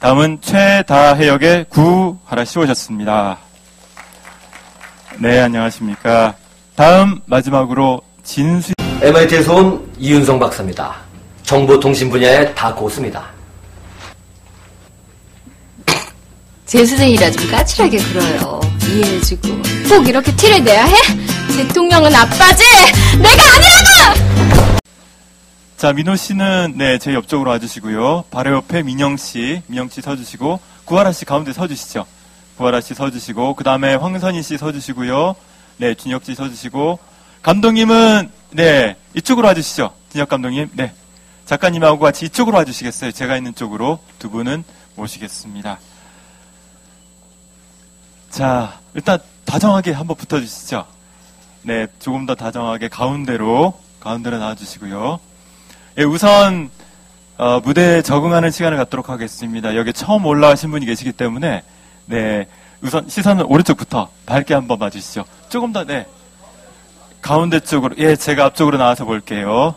다음은 최다혜 역의 구하라 씨 오셨습니다. 네, 안녕하십니까. 다음 마지막으로 진수 MIT에서 온 이윤성 박사입니다. 정보통신 분야의 다 고수입니다. 재수생이라 좀 까칠하게 굴어요. 이해해주고. 꼭 이렇게 티를 내야 해? 대통령은 아빠지! 내가 아니라고! 자, 민호 씨는 네, 제 옆쪽으로 와주시고요. 바로 옆에 민영 씨, 민영 씨 서주시고, 구하라 씨 가운데 서주시죠. 구하라 씨 서주시고, 그 다음에 황선희 씨 서주시고요. 네, 준혁 씨 서주시고, 감독님은 네, 이쪽으로 와주시죠. 준혁 감독님, 네. 작가님하고 같이 이쪽으로 와주시겠어요. 제가 있는 쪽으로 두 분은 모시겠습니다. 자, 일단 다정하게 한번 붙어주시죠. 네, 조금 더 다정하게 가운데로, 가운데로 나와주시고요. 예, 우선 어, 무대에 적응하는 시간을 갖도록 하겠습니다. 여기 처음 올라가신 분이 계시기 때문에 네 우선 시선은 오른쪽부터 밝게 한번 봐주시죠. 조금 더 네. 가운데 쪽으로 예 제가 앞쪽으로 나와서 볼게요.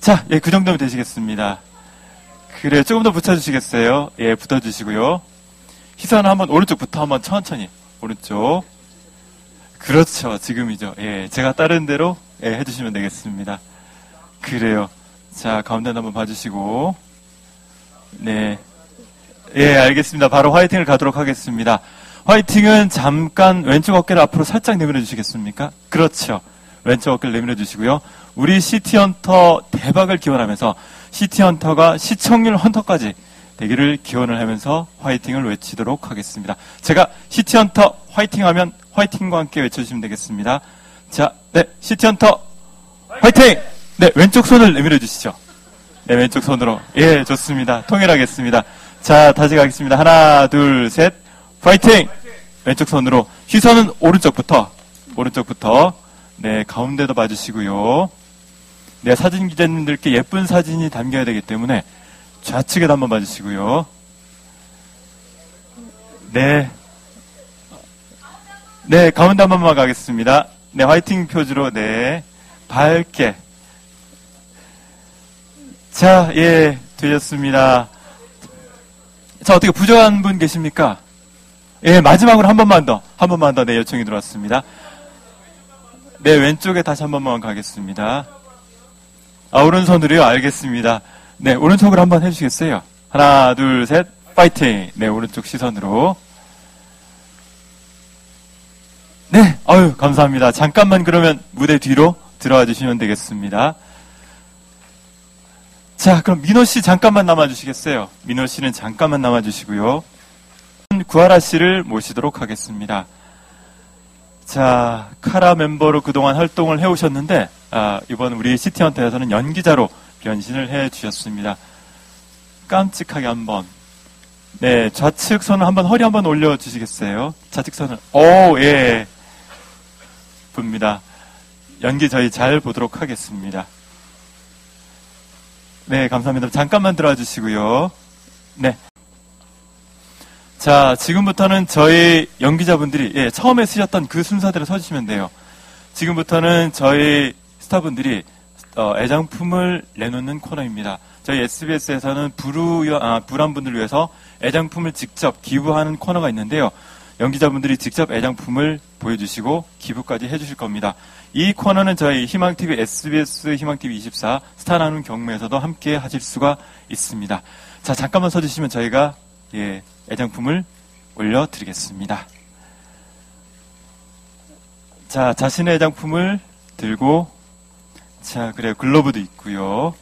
자, 예, 그 정도면 되시겠습니다. 그래 조금 더 붙여주시겠어요? 예, 붙어주시고요. 시선은 한번 오른쪽부터 한번 천천히 오른쪽. 그렇죠, 지금이죠. 예, 제가 다른 대로 예, 해주시면 되겠습니다. 그래요. 자, 가운데 한번 봐주시고. 네. 예, 알겠습니다. 바로 화이팅을 가도록 하겠습니다. 화이팅은 잠깐 왼쪽 어깨를 앞으로 살짝 내밀어 주시겠습니까? 그렇죠. 왼쪽 어깨를 내밀어 주시고요. 우리 시티헌터 대박을 기원하면서 시티헌터가 시청률 헌터까지 되기를 기원을 하면서 화이팅을 외치도록 하겠습니다. 제가 시티헌터 화이팅 하면 화이팅과 함께 외쳐주시면 되겠습니다. 자, 네, 시티헌터 화이팅! 네, 왼쪽 손을 내밀어 주시죠. 네, 왼쪽 손으로. 예, 좋습니다. 통일하겠습니다. 자, 다시 가겠습니다. 하나, 둘, 셋. 파이팅! 왼쪽 손으로. 시선은 오른쪽부터. 오른쪽부터. 네, 가운데도 봐주시고요. 네, 사진 기자님들께 예쁜 사진이 담겨야 되기 때문에 좌측에도 한번 봐주시고요. 네. 네, 가운데 한 번만 가겠습니다. 네, 화이팅 표지로, 네. 밝게. 자, 예, 되셨습니다. 자, 어떻게 부족한 분 계십니까? 예, 마지막으로 한 번만 더, 한 번만 더, 네, 요청이 들어왔습니다. 네, 왼쪽에 다시 한 번만 가겠습니다. 아, 오른손으로요? 알겠습니다. 네, 오른쪽으로 한번 해주시겠어요? 하나, 둘, 셋, 파이팅! 네, 오른쪽 시선으로. 네, 아유, 감사합니다. 잠깐만 그러면 무대 뒤로 들어와 주시면 되겠습니다. 자, 그럼 민호 씨 잠깐만 남아주시겠어요? 민호 씨는 잠깐만 남아주시고요. 구하라 씨를 모시도록 하겠습니다. 자, 카라 멤버로 그동안 활동을 해오셨는데, 아, 이번 우리 시티헌터에서는 연기자로 변신을 해 주셨습니다. 깜찍하게 한번. 네, 좌측 손을 한번 허리 한번 올려주시겠어요? 좌측 손을. 오, 예. 봅니다. 연기 저희 잘 보도록 하겠습니다. 네, 감사합니다. 잠깐만 들어와 주시고요. 네. 자, 지금부터는 저희 연기자분들이 예, 처음에 쓰셨던 그 순서대로 서주시면 돼요. 지금부터는 저희 스타분들이 어, 애장품을 내놓는 코너입니다. 저희 SBS에서는 불우, 아, 불안 분들을 위해서 애장품을 직접 기부하는 코너가 있는데요. 연기자분들이 직접 애장품을 보여주시고 기부까지 해주실 겁니다. 이 코너는 저희 희망TV, SBS 희망TV 24 스타 나누는 경매에서도 함께 하실 수가 있습니다. 자, 잠깐만 서주시면 저희가 예, 애장품을 올려드리겠습니다. 자, 자신의 애장품을 들고 자, 그래요. 글로브도 있고요.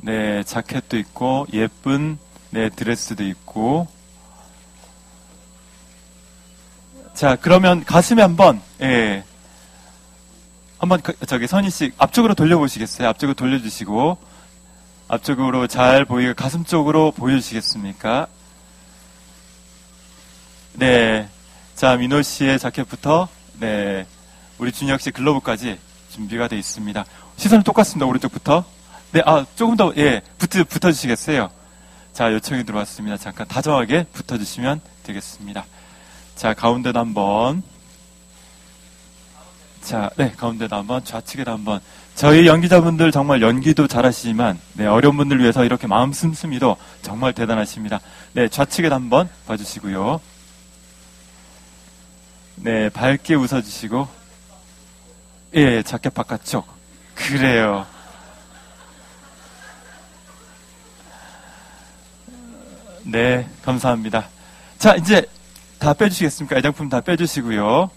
네, 자켓도 있고 예쁜 네, 드레스도 있고 자, 그러면 가슴에 한번 예. 한번 그, 저기 선희 씨 앞쪽으로 돌려 보시겠어요? 앞쪽으로 돌려 주시고 앞쪽으로 잘 보이게 가슴 쪽으로 보여 주시겠습니까? 네. 자, 민호 씨의 자켓부터 네. 우리 준혁 씨 글러브까지 준비가 되어 있습니다. 시선은 똑같습니다. 오른쪽부터. 네, 아, 조금 더, 예, 붙어, 붙어주시겠어요? 자, 요청이 들어왔습니다. 잠깐 다정하게 붙어주시면 되겠습니다. 자, 가운데도 한번. 자, 네, 가운데도 한번, 좌측에도 한번. 저희 연기자분들 정말 연기도 잘하시지만 네, 어려운 분들 위해서 이렇게 마음 씀씀이도 정말 대단하십니다. 네, 좌측에도 한번 봐주시고요. 네, 밝게 웃어주시고 예, 자켓 바깥쪽 그래요. 네, 감사합니다. 자, 이제 다 빼주시겠습니까? 애장품 다 빼주시고요.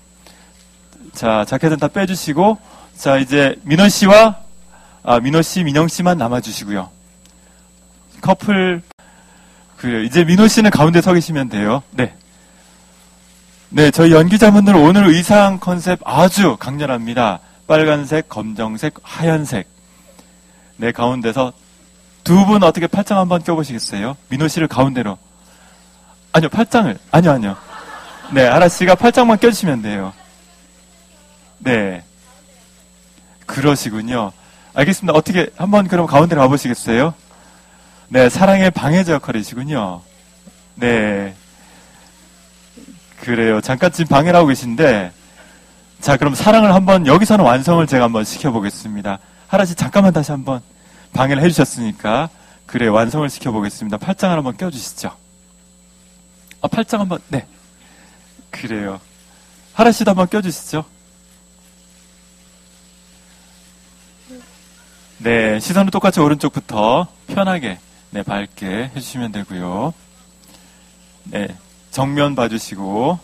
자, 자켓은 다 빼주시고, 자, 이제 민원 씨와, 아, 민호 씨, 민영 씨만 남아주시고요. 커플, 그래요. 이제 민호 씨는 가운데 서 계시면 돼요. 네. 네, 저희 연기자분들 오늘 의상 컨셉 아주 강렬합니다. 빨간색, 검정색, 하얀색. 네, 가운데서 두 분 어떻게 팔짱 한번 껴보시겠어요? 민호 씨를 가운데로. 아니요, 팔짱을. 아니요, 아니요. 네, 아라 씨가 팔짱만 껴주시면 돼요. 네. 그러시군요. 알겠습니다. 어떻게 한번 그럼 가운데로 가보시겠어요? 네, 사랑의 방해자 역할이시군요. 네. 그래요. 잠깐 지금 방해를 하고 계신데, 자, 그럼 사랑을 한번, 여기서는 완성을 제가 한번 시켜보겠습니다. 하라 씨, 잠깐만 다시 한번 방해를 해주셨으니까, 그래, 완성을 시켜보겠습니다. 팔짱을 한번 껴주시죠. 아, 팔짱 한번, 네. 그래요. 하라 씨도 한번 껴주시죠. 네, 시선은 똑같이 오른쪽부터 편하게, 네, 밝게 해주시면 되고요. 네, 정면 봐주시고,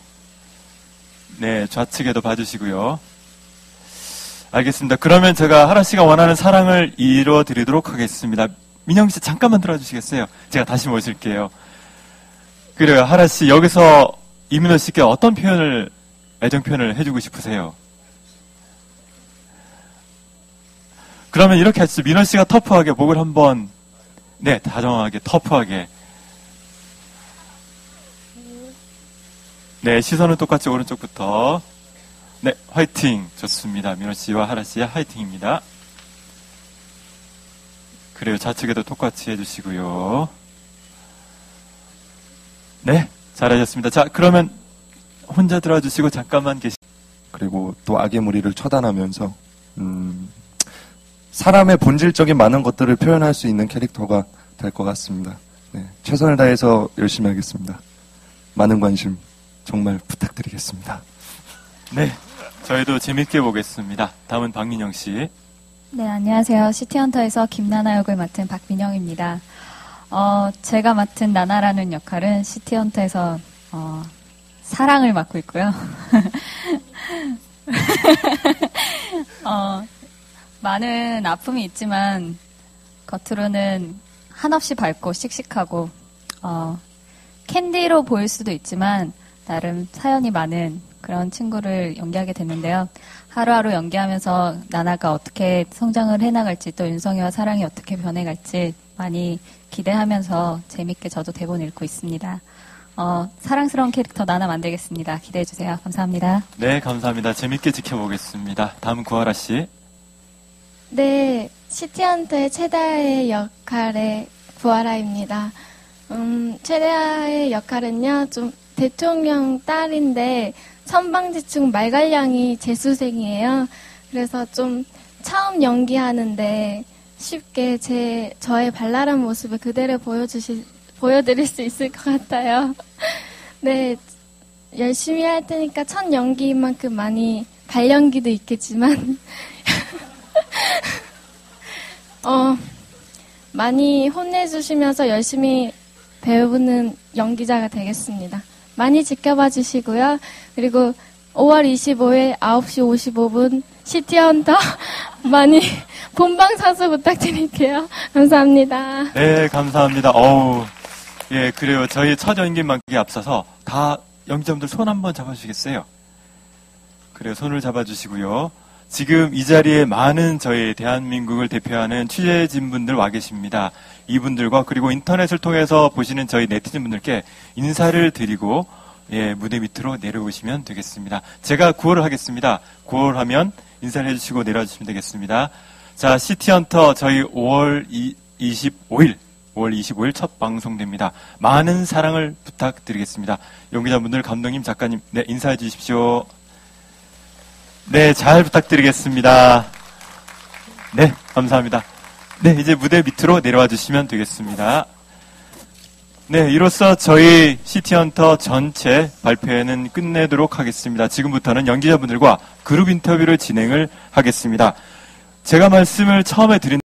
네, 좌측에도 봐주시고요. 알겠습니다. 그러면 제가 하라 씨가 원하는 사랑을 이루어 드리도록 하겠습니다. 민영 씨 잠깐만 들어주시겠어요? 제가 다시 모실게요. 그래요, 하라 씨 여기서 이민호 씨께 어떤 표현을 애정 표현을 해주고 싶으세요? 그러면 이렇게 하시죠. 민호 씨가 터프하게 목을 한번 네 다정하게 터프하게 네 시선은 똑같이 오른쪽부터 네 화이팅 좋습니다. 민호 씨와 하라 씨의 화이팅입니다. 그래요 좌측에도 똑같이 해주시고요. 네 잘하셨습니다. 자 그러면 혼자 들어주시고 잠깐만 계시. 그리고 또 악의 무리를 처단하면서 음, 사람의 본질적인 많은 것들을 표현할 수 있는 캐릭터가 될 것 같습니다. 네, 최선을 다해서 열심히 하겠습니다. 많은 관심 정말 부탁드리겠습니다. 네 저희도 재밌게 보겠습니다. 다음은 박민영 씨. 네, 안녕하세요. 시티헌터에서 김나나 역을 맡은 박민영입니다. 어, 제가 맡은 나나라는 역할은 시티헌터에서 어, 사랑을 맡고 있고요. 어, 많은 아픔이 있지만 겉으로는 한없이 밝고 씩씩하고 어, 캔디로 보일 수도 있지만 나름 사연이 많은 그런 친구를 연기하게 됐는데요. 하루하루 연기하면서 나나가 어떻게 성장을 해나갈지 또 윤성이와 사랑이 어떻게 변해갈지 많이 기대하면서 재밌게 저도 대본 읽고 있습니다. 어, 사랑스러운 캐릭터 나나 만들겠습니다. 기대해 주세요. 감사합니다. 네 감사합니다. 재밌게 지켜보겠습니다. 다음 구하라 씨. 네, 시티헌터의 최다의 역할의 구하라입니다. 음, 최다의 역할은요, 좀 대통령 딸인데 선방지축 말갈량이 재수생이에요. 그래서 좀 처음 연기하는데 쉽게 제 저의 발랄한 모습을 그대로 보여주시 보여드릴 수 있을 것 같아요. 네, 열심히 할 테니까 첫 연기만큼 많이 발연기도 있겠지만 어, 많이 혼내주시면서 열심히 배우는 연기자가 되겠습니다. 많이 지켜봐 주시고요. 그리고 5월 25일 9시 55분 시티헌터 많이 본방 사수 부탁드릴게요. 감사합니다. 네, 감사합니다. 어우, 예, 그래요. 저희 첫 연기만기 앞서서 다 연기자분들 손 한번 잡아주시겠어요? 그래요. 손을 잡아주시고요. 지금 이 자리에 많은 저희 대한민국을 대표하는 취재진분들 와 계십니다. 이분들과 그리고 인터넷을 통해서 보시는 저희 네티즌분들께 인사를 드리고 예, 무대 밑으로 내려오시면 되겠습니다. 제가 구호를 하겠습니다. 구호를 하면 인사를 해주시고 내려주시면 되겠습니다. 자, 시티헌터 저희 5월 25일 5월 25일 첫 방송됩니다. 많은 사랑을 부탁드리겠습니다. 연기자분들, 감독님, 작가님, 네, 인사해 주십시오. 네, 잘 부탁드리겠습니다. 네, 감사합니다. 네, 이제 무대 밑으로 내려와 주시면 되겠습니다. 네, 이로써 저희 시티헌터 전체 발표회는 끝내도록 하겠습니다. 지금부터는 연기자분들과 그룹 인터뷰를 진행을 하겠습니다. 제가 말씀을 처음에 드린